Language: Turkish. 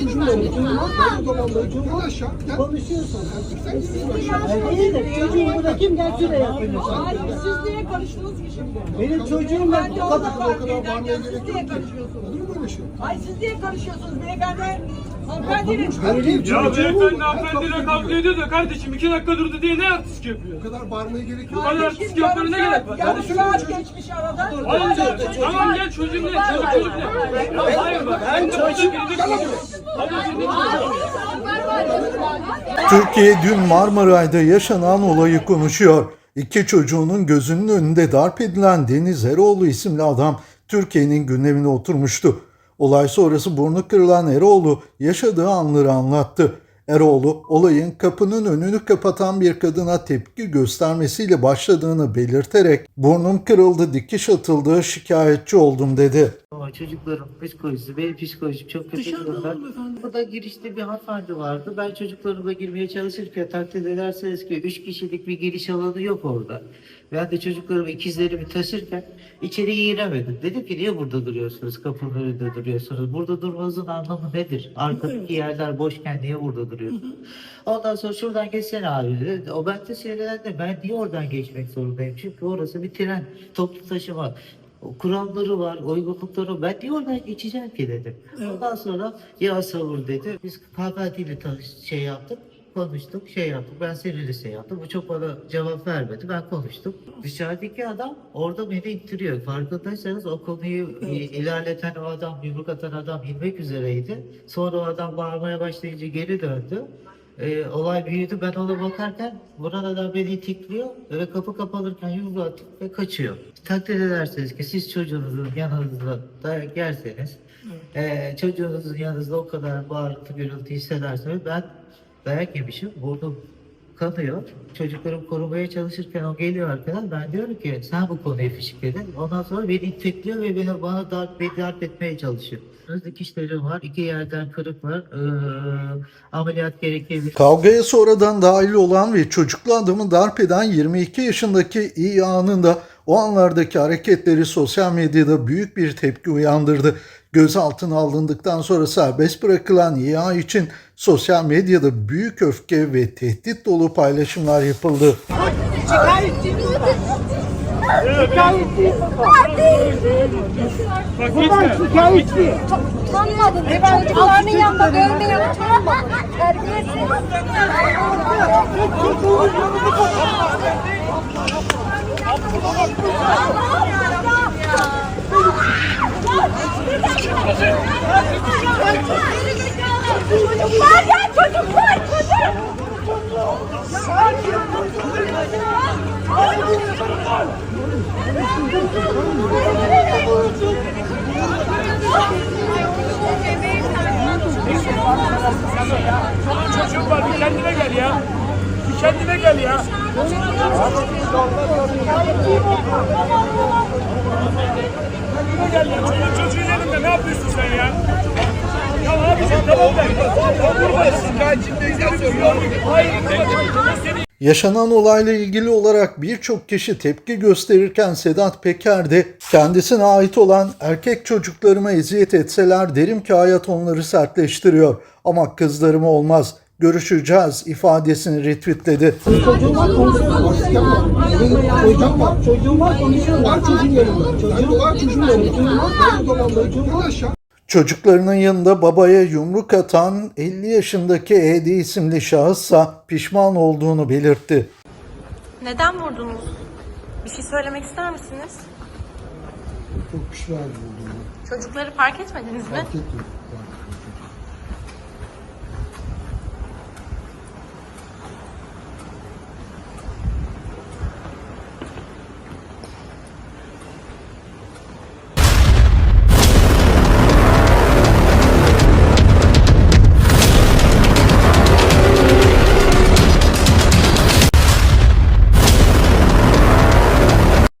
çocuğum benim. Ben o zaman da çocuğum aşağı. Gel. konuşuyorsun. Sen aşağı. Ben değilim. Çocuğumu bırakayım gel şuraya yapayım. Hayır siz niye karıştınız ki şimdi? Benim çocuğum ben. Ben de Bak, orada O kadar fark ederken gerek siz yok niye karışıyorsunuz? Olur mu böyle şey? Ay siz niye karışıyorsunuz beyefendi? Hanımefendinin Benim Ya beyefendi hanımefendiyle kavga ediyor da kardeşim iki dakika durdu diye ne artistik yapıyor? O kadar bağırmaya gerek yok. kadar Kardeşim, artistik yapmana ne gerek var? Yarım saat geçmiş arada. Hayır tamam gel ne? Çocuk çocuk ne? Ya Hayır bak. Ben çocuk Türkiye dün Marmaray'da yaşanan olayı konuşuyor. İki çocuğunun gözünün önünde darp edilen Deniz Eroğlu isimli adam Türkiye'nin gündemine oturmuştu. Olay sonrası burnu kırılan Eroğlu yaşadığı anları anlattı. Eroğlu olayın kapının önünü kapatan bir kadına tepki göstermesiyle başladığını belirterek burnum kırıldı dikiş atıldı şikayetçi oldum dedi. Ama çocukların psikolojisi, benim psikolojim çok kötü durumda. Burada girişte bir hanımefendi vardı. Ben çocuklarımla girmeye çalışırken takdir ederseniz ki üç kişilik bir giriş alanı yok orada. Ben de çocuklarımı ikizlerimi taşırken içeri giremedim. Dedim ki niye burada duruyorsunuz? Kapının önünde duruyorsunuz. Burada durmanızın anlamı nedir? Arkadaki yerler boşken niye burada duruyorsunuz? Ondan sonra şuradan geçsene abi dedi. O ben de sinirlendim. Ben niye oradan geçmek zorundayım? Çünkü orası bir tren. Toplu taşıma. Kuralları var, uygunlukları Ben niye oradan geçeceğim ki dedim. Ondan sonra ya savur dedi. Biz hanımefendiyle tanış şey yaptık. Konuştuk, şey yaptık. Ben seninle şey yaptım. Bu çok bana cevap vermedi. Ben konuştum. Dışarıdaki adam orada beni ittiriyor. Farkındaysanız o konuyu e, ilerleten o adam, yumruk atan adam inmek üzereydi. Sonra o adam bağırmaya başlayınca geri döndü. Ee, olay büyüdü. Ben ona bakarken Buran adam beni itikliyor ve kapı kapanırken yumruğu atıp ve kaçıyor. Takdir ederseniz ki siz çocuğunuzun yanınızda dayak yerseniz ee, çocuğunuzun yanınızda o kadar bağırtı gürültü hissederseniz ben dayak yemişim. Burnum kanıyor. Çocuklarım korumaya çalışırken o geliyor arkadan. Ben diyorum ki sen bu konuyu fişikledin. Ondan sonra beni itekliyor ve beni bana darp, beni darp etmeye çalışıyor. Dikişlerim var. iki yerden kırık var. Ee, ameliyat gerekebilir. Kavgaya sonradan dahil olan ve çocuklu adamı darp eden 22 yaşındaki İA'nın da o anlardaki hareketleri sosyal medyada büyük bir tepki uyandırdı. Gözaltına alındıktan sonra serbest bırakılan İA için sosyal medyada büyük öfke ve tehdit dolu paylaşımlar yapıldı. Terbiyesiz. Çocuklar gel çocuklar çocuk. Çocuğum var bir kendine gel ya. Bir kendine gel ya. Kendine gel ya. Çoluk çocuğun yanında ne yapıyorsun sen ya? Yaşanan olayla ilgili olarak birçok kişi tepki gösterirken Sedat Peker de kendisine ait olan erkek çocuklarıma eziyet etseler derim ki hayat onları sertleştiriyor ama kızlarıma olmaz. Görüşeceğiz ifadesini retweetledi. Çocuğum var konuşuyorsun. Benim çocuğum var. Çocuğum var konuşuyorum. Var çocuğum yanımda. Çocuğum var çocuğum benim. Çocuğum var. Çocuğum var. Çocuklarının yanında babaya yumruk atan 50 yaşındaki Edi isimli şahıssa pişman olduğunu belirtti. Neden vurdunuz? Bir şey söylemek ister misiniz? Çok pişman oldum. Çocukları fark etmediniz mi? Fark etmiyorum.